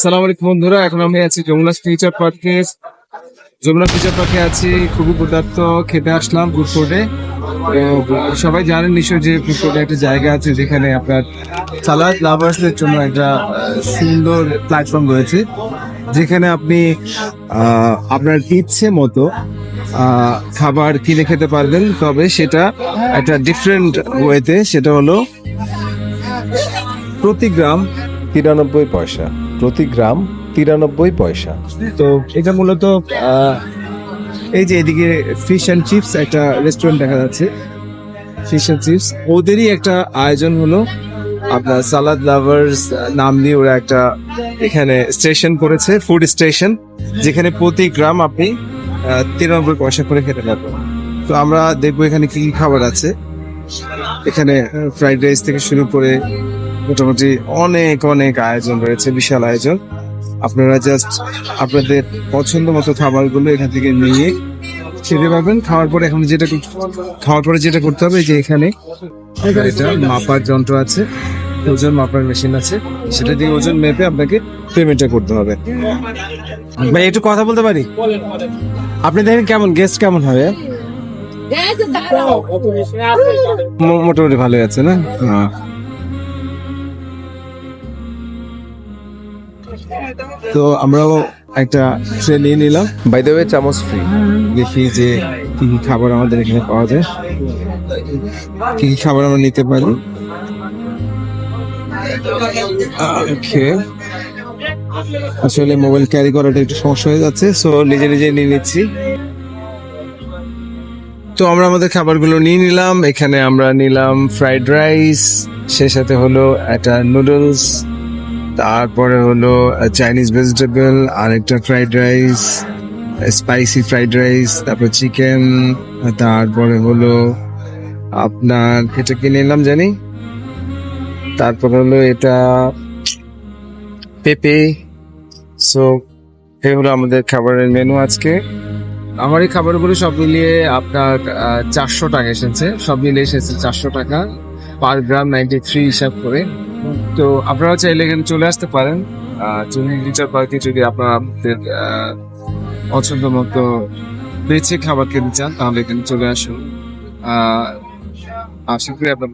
সালাম আলাইকুম বন্ধুরা, এখন আমি আছি যমুনা ফিউচার পার্কে যমুনা ফিউচার পার্কে আছি, খুবই ক্ষুধার্ত, খেতে আসলাম ফুড কোর্টে সবাই জানেন নিশ্চয় যে ফুড একটা জায়গা আছে যেখানে আপনার সালাদ লাভার্সদের জন্য একটা সুন্দর প্ল্যাটফর্ম রয়েছে। যেখানে আপনি আপনার ইচ্ছে মতো খাবার কিনে খেতে পারবেন। তবে সেটা একটা ডিফারেন্ট ওয়েতে সেটা হলো প্রতি গ্রাম তিরানব্বই পয়সা। প্রতি গ্রাম তিরানব্বই পয়সা। তো এটা মূলত এই যে এদিকে ফিশ অ্যান্ড চিপস একটা রেস্টুরেন্ট দেখা যাচ্ছে। ফিশ অ্যান্ড চিপস ওদেরই একটা আয়োজন হলো। আপনার সালাদ লাভার্স নাম দিয়ে ওরা একটা এখানে স্টেশন করেছে ফুড স্টেশন যেখানে প্রতি গ্রাম আপনি তিরানব্বই পয়সা করে খেতে পারবেন। তো আমরা দেখব এখানে কি কি খাবার আছে। এখানে ফ্রাইড রাইস থেকে শুরু করে মোটামুটি অনেক অনেক আয়োজন রয়েছে বিশাল আয়োজন। আপনারা জাস্ট আপনাদের পছন্দ মতো খাবারগুলো এখান থেকে নিয়ে খেতে পারবেন। খাওয়ার পরে এখন যেটা খাওয়ার পরে যেটা করতে হবে যে এখানে এটা মাপার যন্ত্র আছে ওজন মাপার মেশিন আছে সেটা দিয়ে ওজন মেপে আপনাকে পেমেন্টটা করতে হবে। ভাই একটু কথা বলতে পারি? আপনি দেখেন কেমন গেস্ট কেমন হবে? মোটামুটি ভালোই আছে না? তো আমরাও একটা ট্রে নিয়ে নিলাম। বাই দ্য ওয়ে চামচ ফ্রি দেখি যে কি কি খাবার আমাদের এখানে পাওয়া যায়। কি কি খাবার আমরা নিতে পারি? ওকে। আসলে মোবাইল ক্যারি করাটা একটু সমস্যা হয়ে যাচ্ছে সো নিজে নিজে নিয়ে নিচ্ছি। তো আমরা আমাদের খাবারগুলো নিয়ে নিলাম। এখানে আমরা নিলাম ফ্রাইড রাইস সে সাথে হলো একটা নুডলস তারপরে হলো চাইনিজ ভেজিটেবল আর একটা fried rice spicy fried rice তারপর চিকেন তারপরে হলো আপনার এটা কি নিলাম জানি? তারপর হলো এটা পেঁপে। সো এই হলো আমাদের খাবারের মেনু আজকে। আমার এই খাবারগুলো সব মিলিয়ে আপনার চারশো টাকা এসেছে। সব মিলিয়ে এসেছে চারশো টাকা। পার গ্রাম নাইনটি থ্রি হিসাব করে। তো আপনারা চাইলে এখানে চলে আসতে পারেন। লিটার পার্কে যদি আপনাদের পছন্দ মতো বেছে খাবার খেতে চান, তাহলে এখানে চলে আসুন। আশা করি আপনার